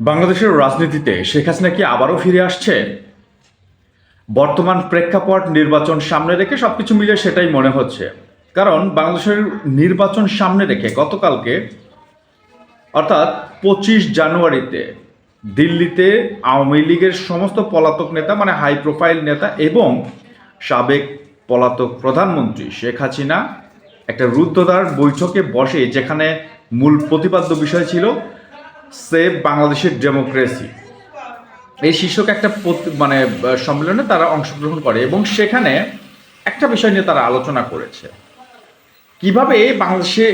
বাংলাদেশের রাজনীতিতে শেখ হাসিনা কি আবারও ফিরে আসছে? বর্তমান প্রেক্ষাপট নির্বাচন সামনে রেখে সবকিছু মিলে সেটাই মনে হচ্ছে। কারণ বাংলাদেশের নির্বাচন সামনে রেখে গতকালকে, অর্থাৎ পঁচিশ জানুয়ারিতে দিল্লিতে আওয়ামী লীগের সমস্ত পলাতক নেতা মানে হাই প্রোফাইল নেতা এবং সাবেক পলাতক প্রধানমন্ত্রী শেখ হাসিনা একটা রুদ্ধদ্বার বৈঠকে বসে, যেখানে মূল প্রতিপাদ্য বিষয় ছিল সেভ বাংলাদেশের ডেমোক্রেসি। এই শীর্ষক একটা মানে সম্মেলনে তারা অংশগ্রহণ করে এবং সেখানে একটা বিষয় নিয়ে তারা আলোচনা করেছে। কীভাবে বাংলাদেশে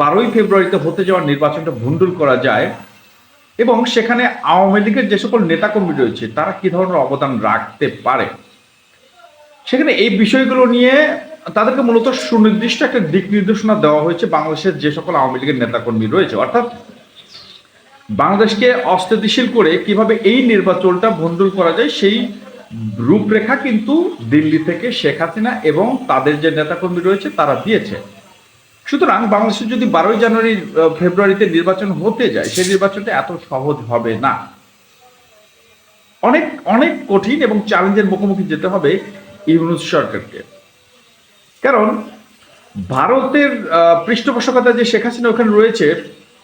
বারোই ফেব্রুয়ারিতে হতে যাওয়া নির্বাচনটা ভুন্ডুল করা যায় এবং সেখানে আওয়ামী লীগের যে সকল নেতাকর্মী রয়েছে, তারা কি ধরনের অবদান রাখতে পারে? সেখানে এই বিষয়গুলো নিয়ে তাদেরকে মূলত সুনির্দিষ্ট একটা দিক নির্দেশনা দেওয়া হয়েছে বাংলাদেশের যে সকল আওয়ামী লীগের নেতাকর্মী রয়েছে। অর্থাৎ বাংলাদেশকে অস্থিতিশীল করে কীভাবে এই নির্বাচনটা ভণ্ডুল করা যায়, সেই রূপরেখা কিন্তু দিল্লি থেকে শেখ হাসিনা এবং তাদের যে নেতাকর্মী রয়েছে তারা দিয়েছে। সুতরাং বাংলাদেশে যদি বারোই জানুয়ারি ফেব্রুয়ারিতে নির্বাচন হতে যায়, সেই নির্বাচনটা এত সহজ হবে না। অনেক অনেক কঠিন এবং চ্যালেঞ্জের মুখোমুখি যেতে হবে ইউনুস সরকারকে। কারণ ভারতের পৃষ্ঠপোষকতা যে শেখ হাসিনা ওখানে রয়েছে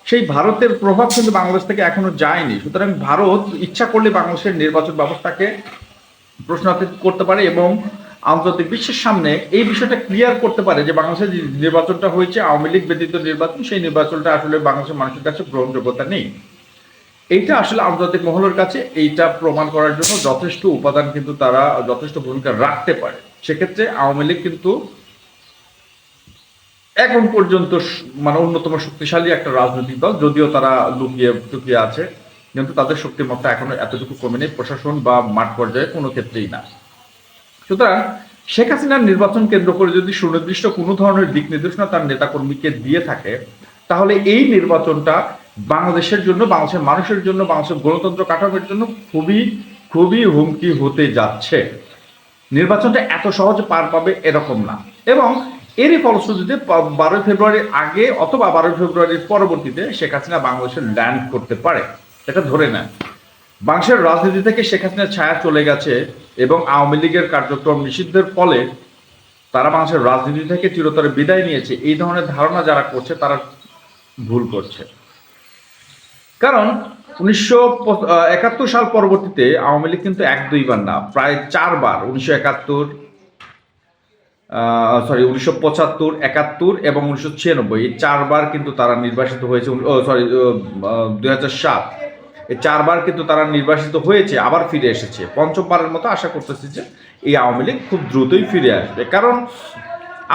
সেই ভারতের প্রভাব কিন্তু বাংলাদেশ থেকে এখনও যায়নি। সুতরাং ভারত ইচ্ছা করলে বাংলাদেশের নির্বাচন ব্যবস্থাকে প্রশ্নাতীত করতে পারে এবং আন্তর্জাতিক বিশ্বের সামনে এই বিষয়টা ক্লিয়ার করতে পারে যে বাংলাদেশের নির্বাচনটা হয়েছে, আওয়ামী লীগ ব্যতীত নির্বাচন, সেই নির্বাচনটা আসলে বাংলাদেশের মানুষের কাছে গ্রহণযোগ্যতা নেই। এইটা আসলে আন্তর্জাতিক মহলের কাছে এইটা প্রমাণ করার জন্য যথেষ্ট উপাদান কিন্তু তারা, যথেষ্ট ভূমিকা রাখতে পারে। সেক্ষেত্রে আওয়ামী লীগ কিন্তু এখন পর্যন্ত মানে অন্যতম শক্তিশালী একটা রাজনৈতিক দল, যদিও তারা লুকিয়ে টুকিয়ে আছে, কিন্তু তাদের শক্তিমত্তা এখনও এতটুকু কমে নেই প্রশাসন বা মাঠ পর্যায়ে কোনো ক্ষেত্রেই না। সুতরাং শেখ হাসিনার নির্বাচন কেন্দ্র করে যদি সুনির্দিষ্ট কোনো ধরনের দিক নির্দেশনা তার নেতাকর্মীকে দিয়ে থাকে, তাহলে এই নির্বাচনটা বাংলাদেশের জন্য, বাংলাদেশের মানুষের জন্য, বাংলাদেশের গণতন্ত্র কাঠামোর জন্য খুবই খুবই হুমকি হতে যাচ্ছে। নির্বাচনটা এত সহজে পার পাবে এরকম না। এবং এরই ফলশ্রুতিতে বারোই ফেব্রুয়ারির আগে অথবা বারোই ফেব্রুয়ারির পরবর্তীতে শেখ হাসিনা বাংলাদেশে ল্যান্ড করতে পারে। এটা ধরে নেন। বাংলাদেশের রাজনীতি থেকে শেখ হাসিনার ছায়া চলে গেছে এবং আওয়ামী লীগের কার্যক্রম নিষিদ্ধের ফলে তারা বাংলাদেশের রাজনীতি থেকে চিরতরে বিদায় নিয়েছে। এই ধরনের ধারণা যারা করছে, তারা ভুল করছে। কারণ উনিশশো একাত্তর সাল পরবর্তীতে আওয়ামী লীগ কিন্তু এক দুইবার না, প্রায় চারবার, উনিশশো একাত্তর সরি উনিশশো পঁচাত্তর, একাত্তর এবং উনিশশো ছিয়ানব্বই। এই চারবার কিন্তু তারা নির্বাসিত হয়েছে সরি দুই হাজার সাত। এই চারবার কিন্তু তারা নির্বাসিত হয়েছে, আবার ফিরে এসেছে। পঞ্চমবারের মতো আশা করতেছি যে এই আওয়ামী লীগ খুব দ্রুতই ফিরে আসবে। কারণ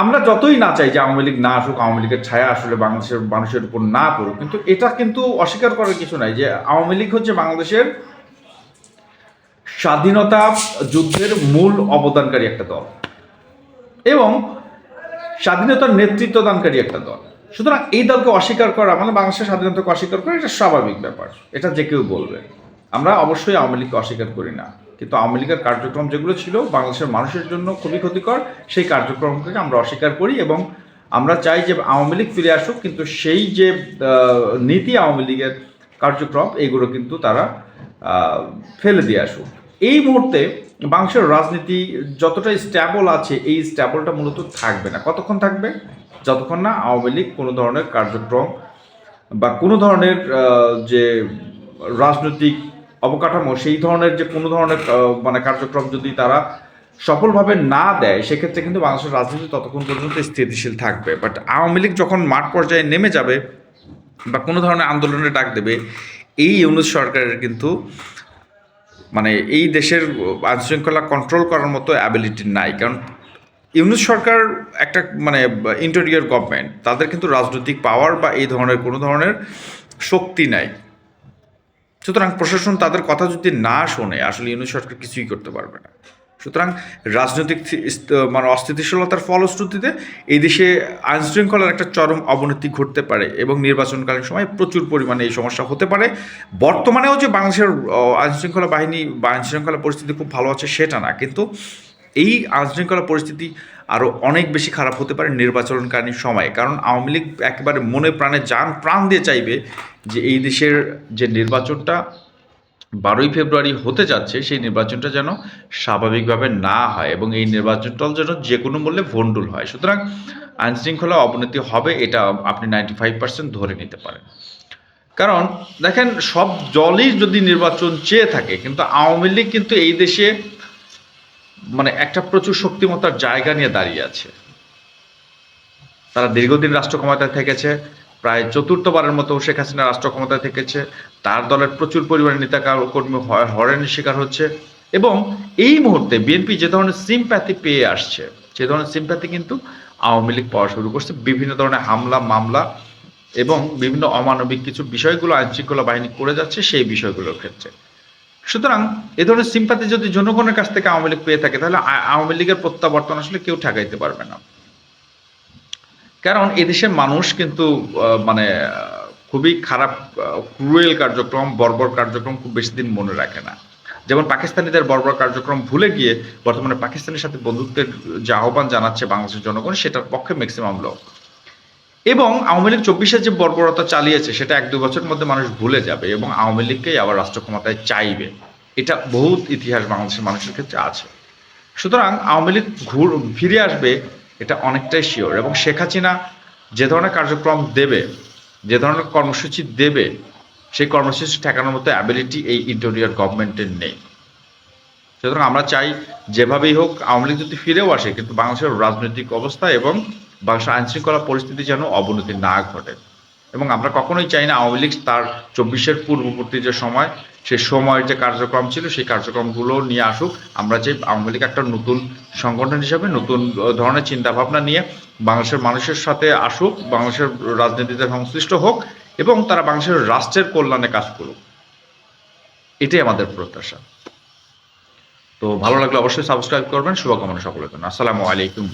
আমরা যতই না চাই যে আওয়ামী লীগ না আসুক, আওয়ামী লীগের ছায়া আসলে বাংলাদেশের, মানুষের উপর না পড়ুক, কিন্তু এটা কিন্তু অস্বীকার করার কিছু নাই যে আওয়ামী লীগ হচ্ছে বাংলাদেশের স্বাধীনতা যুদ্ধের মূল অবদানকারী একটা দল। এবং স্বাধীনতার নেতৃত্ব দানকারী একটা দল। সুতরাং এই দলকে অস্বীকার করা মানে বাংলাদেশের স্বাধীনতাকে অস্বীকার করা, এটা স্বাভাবিক ব্যাপার। এটা যে কেউ বলবে। আমরা অবশ্যই আওয়ামী লীগকে অস্বীকার করি না। কিন্তু আওয়ামী লীগের কার্যক্রম যেগুলো ছিল, বাংলাদেশের মানুষের জন্য খুবই ক্ষতিকর, সেই কার্যক্রমকে আমরা অস্বীকার করি এবং আমরা চাই যে আওয়ামী লীগ ফিরে আসুক, কিন্তু সেই যে নীতি আওয়ামী লীগের কার্যক্রম এইগুলো কিন্তু তারা ফেলে দিয়ে আসুক। এই মুহূর্তে বাংলাদেশের রাজনীতি যতটা স্ট্যাবল আছে, এই স্ট্যাবলটা মূলত থাকবে না। কতক্ষণ থাকবে? যতক্ষণ না আওয়ামী লীগ কোনো ধরনের কার্যক্রম বা কোনো ধরনের যে রাজনৈতিক অবকাঠামো, সেই ধরনের যে কোনো ধরনের মানে কার্যক্রম যদি তারা সফলভাবে না দেয়, সেক্ষেত্রে কিন্তু বাংলাদেশের রাজনীতি ততক্ষণ পর্যন্ত স্থিতিশীল থাকবে। বাট আওয়ামী লীগ যখন মাঠ পর্যায়ে নেমে যাবে বা কোনো ধরনের আন্দোলনে ডাক দেবে, এই ইউনুস সরকারের কিন্তু মানে এই দেশের আইনশৃঙ্খলা কন্ট্রোল করার মতো অ্যাবিলিটি নাই। কারণ ইউনুস সরকার একটা মানে ইন্টেরিয়র গভর্নমেন্ট তাদের কিন্তু রাজনৈতিক পাওয়ার বা এই ধরনের কোনো ধরনের শক্তি নাই। সুতরাং প্রশাসন তাদের কথা যদি না শোনে, আসলে ইউনুস সরকার কিছুই করতে পারবে না। সুতরাং রাজনৈতিক মানে অস্থিতিশীলতার ফলশ্রুতিতে এই দেশে আইনশৃঙ্খলার একটা চরম অবনতি ঘটতে পারে এবং নির্বাচনকালীন সময় প্রচুর পরিমাণে এই সমস্যা হতে পারে। বর্তমানেও যে বাংলাদেশের আইনশৃঙ্খলা বাহিনী বা আইনশৃঙ্খলা পরিস্থিতি খুব ভালো আছে সেটা না, কিন্তু এই আইনশৃঙ্খলা পরিস্থিতি আরও অনেক বেশি খারাপ হতে পারে নির্বাচনকালীন সময়ে। কারণ আওয়ামী লীগ একেবারে মনে প্রাণে যান প্রাণ দিয়ে চাইবে যে এই দেশের যে নির্বাচনটা বারোই ফেব্রুয়ারি হতে যাচ্ছে, সেই নির্বাচনটা যেন স্বাভাবিকভাবে না হয় এবং এই নির্বাচনটা যেন যে কোনো মূল্যে ভণ্ডুল হয়। সুতরাং আইনশৃঙ্খলা অবনতি হবে এটা আপনি নাইনটি ফাইভ পার্সেন্ট ধরে নিতে পারেন। কারণ দেখেন, সব দলই যদি নির্বাচন চেয়ে থাকে, কিন্তু আওয়ামী লীগ কিন্তু এই দেশে মানে একটা প্রচুর শক্তিমত্তার জায়গা নিয়ে দাঁড়িয়ে আছে। তারা দীর্ঘদিন রাষ্ট্র ক্ষমতায় থেকেছে, প্রায় চতুর্থবারের মতো শেখ হাসিনা রাষ্ট্র ক্ষমতায় থেকেছে তার দলের প্রচুর পরিমাণে নেতা কার- কর্মী হ- হয়রানির শিকার হচ্ছে এবং এই মুহূর্তে বিএনপি যে ধরনের সিম্প্যাথি পেয়ে আসছে সে ধরনের সিম্প্যাথি কিন্তু আওয়ামী লীগ পাওয়া শুরু করছে, বিভিন্ন ধরনের হামলা, মামলা এবং বিভিন্ন অমানবিক কিছু বিষয়গুলো আইন শৃঙ্খলা বাহিনী করে যাচ্ছে সেই বিষয়গুলোর ক্ষেত্রে। সুতরাং এ ধরনের সিম্পাতি যদি জনগণের কাছ থেকে আওয়ামী লীগ পেয়ে থাকে, তাহলে আওয়ামী লীগের প্রত্যাবর্তন আসলে কেউ ঠেকাইতে পারবে না। কারণ এদেশের মানুষ কিন্তু মানে খুবই খারাপ ক্রুয়েল কার্যক্রম, বর্বর কার্যক্রম খুব বেশি দিন মনে রাখে না। যেমন পাকিস্তানিদের বর্বর কার্যক্রম ভুলে গিয়ে বর্তমানে পাকিস্তানের সাথে বন্ধুত্বের যে আহ্বান জানাচ্ছে বাংলাদেশের জনগণ, সেটার পক্ষে ম্যাক্সিমাম লোক। এবং আওয়ামী লীগ চব্বিশে যে বর্বরতা চালিয়েছে, সেটা এক দু বছরের মধ্যে মানুষ ভুলে যাবে এবং আওয়ামী লীগকেই আবার রাষ্ট্র ক্ষমতায় চাইবে। এটা বহুত ইতিহাস বাংলাদেশের মানুষের ক্ষেত্রে আছে। সুতরাং আওয়ামী লীগ ঘুর, ফিরে আসবে, এটা অনেকটাই শিওর এবং শেখ হাসিনা যে ধরনের কার্যক্রম দেবে যে ধরনের কর্মসূচি দেবে, সেই কর্মসূচি ঠেকানোর মতো অ্যাবিলিটি এই ইন্টেরিয়র গভর্নমেন্টের নেই। সুতরাং আমরা চাই যেভাবেই হোক, আওয়ামী লীগ যদি ফিরেও আসে, কিন্তু বাংলাদেশের রাজনৈতিক অবস্থা এবং বাংলাদেশের আইনশৃঙ্খলা পরিস্থিতি যেন অবনতি না ঘটে। এবং আমরা কখনোই চাই না আওয়ামী লীগ তার চব্বিশের পূর্ববর্তী যে সময়, সে সময়ের যে কার্যক্রম ছিল, সেই কার্যক্রমগুলো নিয়ে আসুক। আমরা চাই আওয়ামী লীগ একটা নতুন সংগঠন হিসাবে, নতুন ধরনের চিন্তাভাবনা নিয়ে বাংলাদেশের মানুষের সাথে আসুক, বাংলাদেশের রাজনীতিতে সংশ্লিষ্ট হোক এবং তারা বাংলাদেশের রাষ্ট্রের কল্যাণে কাজ করুক। এটাই আমাদের প্রত্যাশা। তো ভালো লাগলে অবশ্যই সাবস্ক্রাইব করবেন। শুভকামনা সকলের জন্য। আসসালামু আলাইকুম।